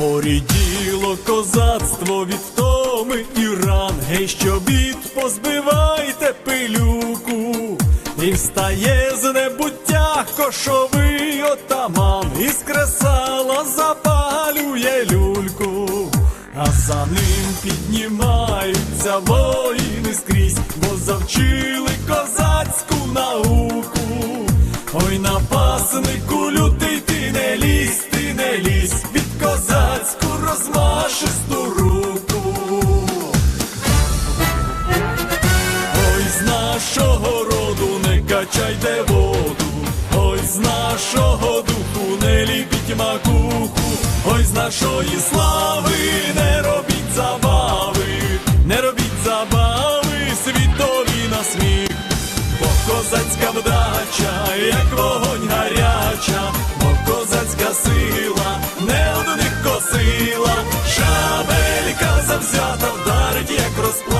Поріділо козацтво від втоми і ран, гей, що бід позбивайте пилюку, і встає з небуття кошовий отаман, із кресала запалює люльку, а за ним піднімаються воїни скрізь, бо завчили не воду, ой, з нашого духу не ліпіть макуху, ой, з нашої слави не робіть забави, не робіть забави, світові на сміх. Бо козацька вдача, як вогонь гаряча, бо козацька сила не одних косила, шабелька завзята вдарить, як розплата,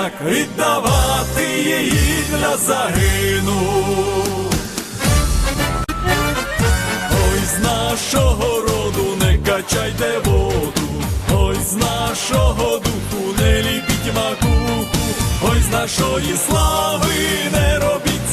ніяк віддавати її для загину. Ой, з нашого роду не качайте воду, ой, з нашого духу не ліпіть макуху, ой, з нашої слави не робіть